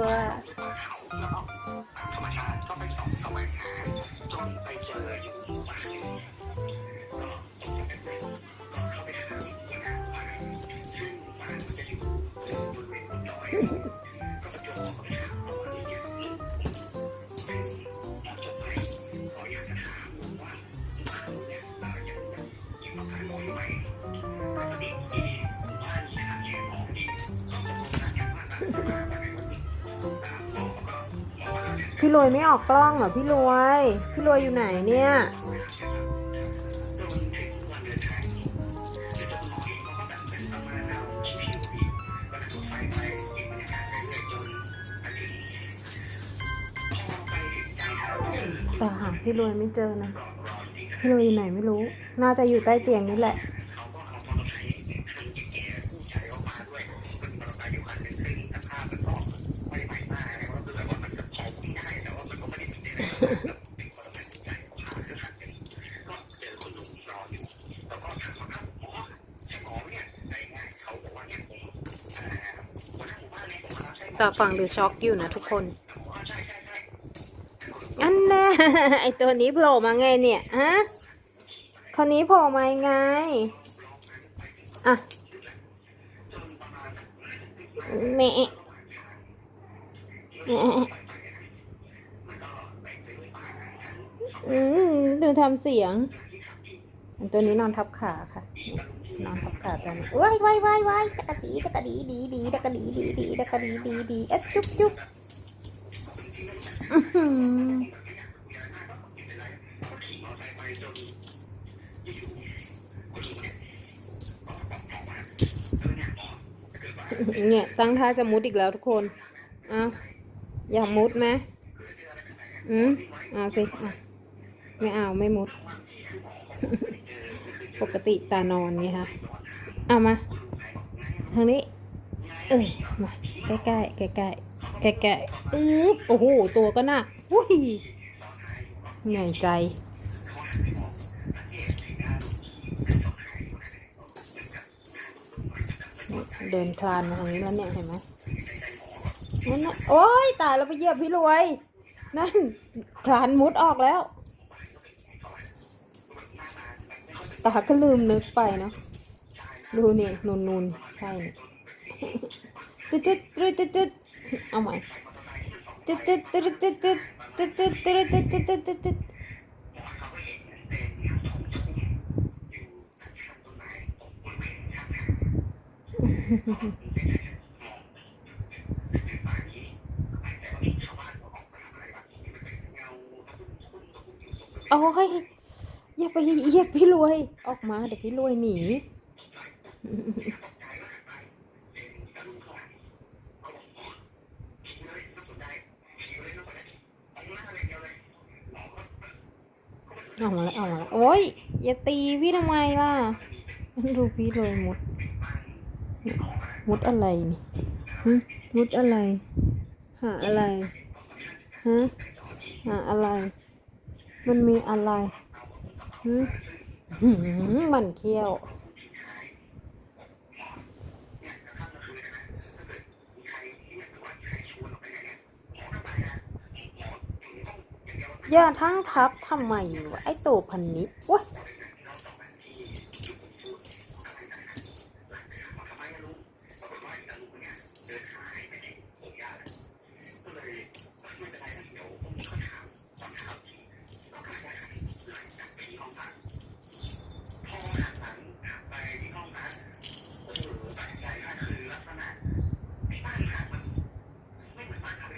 す。 พี่รวยไม่ออกกล้องเหรอพี่รวย พี่รวยอยู่ไหนเนี่ย แต่หาพี่รวยไม่เจอนะ พี่รวยอยู่ไหนไม่รู้ น่าจะอยู่ใต้เตียงนี่แหละ แต่ฟังดูช็อกอยู่นะทุกคน อันน่ไอตัวนี้โผล่มาไงเนี่ยฮะคนนี้โผล่มาไง อะแม่แม่อืมดูทำเสียง ตัวนี้นอนทับขาค่ะ นอนทับขาตันี้ว้ายว้ายว้ายว้ายตะกะดีตะกะดีดีดีตะกะดีดีดีตะกะดีดีดีเอ๊ะจุ๊บจุ๊บเนี่ยก็บอกบอกว่าเออเนี่ยหมอถ้าเกิดว่าเนี่ยตั้งท่าจะมุดอีกแล้วทุกคนอ้าวอยากมุดไหมอืมเอาสิอะไม่เอาไม่มุด ปกติตานอนไงคะเอามาทางนี้ เออมาใกล้ใกล้ใกล้ใกล้ใกล้ใกล้ๆอึ๊บโอ้โหตัวก็นักอุ้ยใหญ่ใจเดินคลานมาทางนี้แล้วเนี่ยเห็นไหมนั่นน่ะโอ๊ยตายแล้วไปเหยียบพี่รวย นั่นคลานมุดออกแล้ว ตาก็ลืมนึกไปเนาะดูนี่นูนนูนใช่จุดจุดจุดจุดจุดเอาใหม่จุดจุดจุดจุดจุดจุดจุดจุดจุดจุดจุดจุดจุดโอ้ย อย่าไปเหยียบพี่รวย ออกมาเดี๋ยวพี่รวยหนีออกมาแล้วออกมาแล้วโอ๊ยอย่าตีพี่ทำไมล่ะดูพี่เลยมุด มุดอะไรนี่หึมุดอะไร หาอะไรฮะหาอะไร มันมีอะไร มันเขี้ยว อย่าทั้งทับทำไมวะไอตัวพันนี้วะ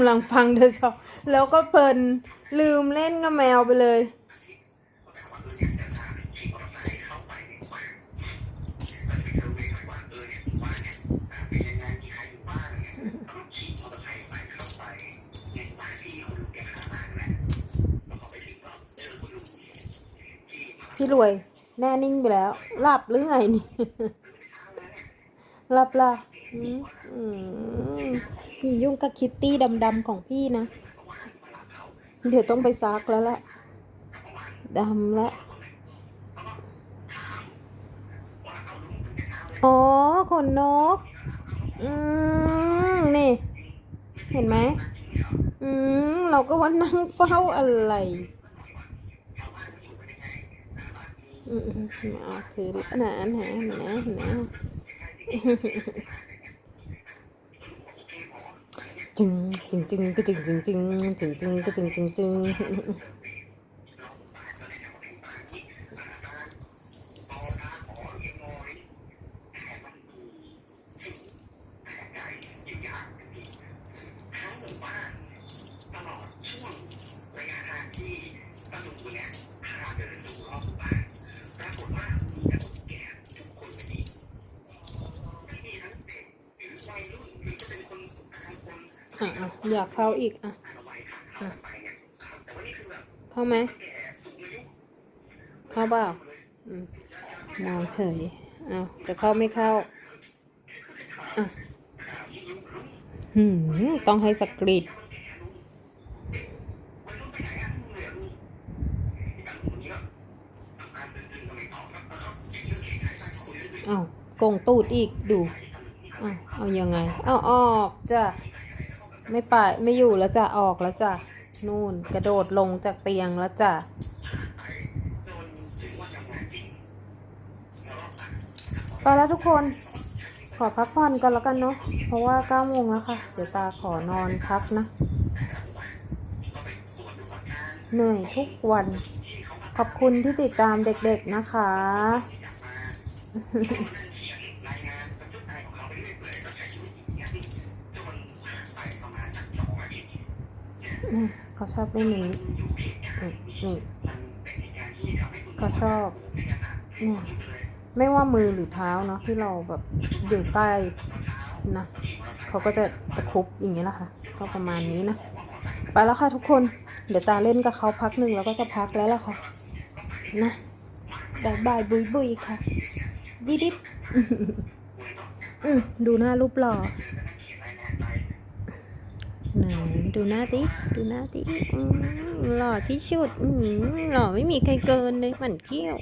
ำลังฟังเธอชอบแล้วก็เพลินลืมเล่นกับแมวไปเลย พี่รวย แน่นิ่งไปแล้วหลับหรือไงนี่หลับละอืม พี่ยุ่งกับคิตตี้ดำๆของพี่นะ เดี๋ยวต้องไปซักแล้วแหละดำละอ๋อขนนก อืม นี่ เห็นไหมอืม เราก็ว่านั่งเฝ้าอะไรอืมอ่าคือนะนะนะนะ จึงจึงจึงก็จึงจึงจึงจึงจึงก็จึงจึงจึง อยากเข้าอีกอะอะเข้าไหมเข้าเปล่ามองเฉยอ้าวจะเข้าไม่เข้าอะหืมต้องให้สกรีดอ้าวโกงตูดอีกดูอ้าวเอายังไง เอาออกจ้ะ ไม่ไปไม่อยู่แล้วจ้ะออกแล้วจ้ะนู่นกระโดดลงจากเตียงแล้วจ้ะไปแล้วทุกคนขอพักผ่อนก่อนแล้วกันเนาะเพราะว่าเก้าโมงแล้วค่ะ เดี๋ยวตาขอนอนพักนะ เหนื่อยทุกวัน ขอบคุณที่ติดตามเด็กๆนะคะ เขาชอบเล่นอย่างนี้นี่นี่เขาชอบเนี่ยไม่ว่ามือหรือเท้าเนาะที่เราแบบอยู่ใต้นะเขาก็จะตะคุบอย่างนี้แหละค่ะ ก็ประมาณนี้นะไปแล้วค่ะทุกคนเดี๋ยวตาเล่นกับเขาพักหนึ่งแล้วก็จะพักแล้วล่ะค่ะนะบายบายบุยบุยค่ะดิดิบอืมดูหน้ารูปหล่อไหน ดูหน้าสิดูหน้าสิหล่อที่สุดหล่อไม่มีใครเกินเลยหมันเขี้ยว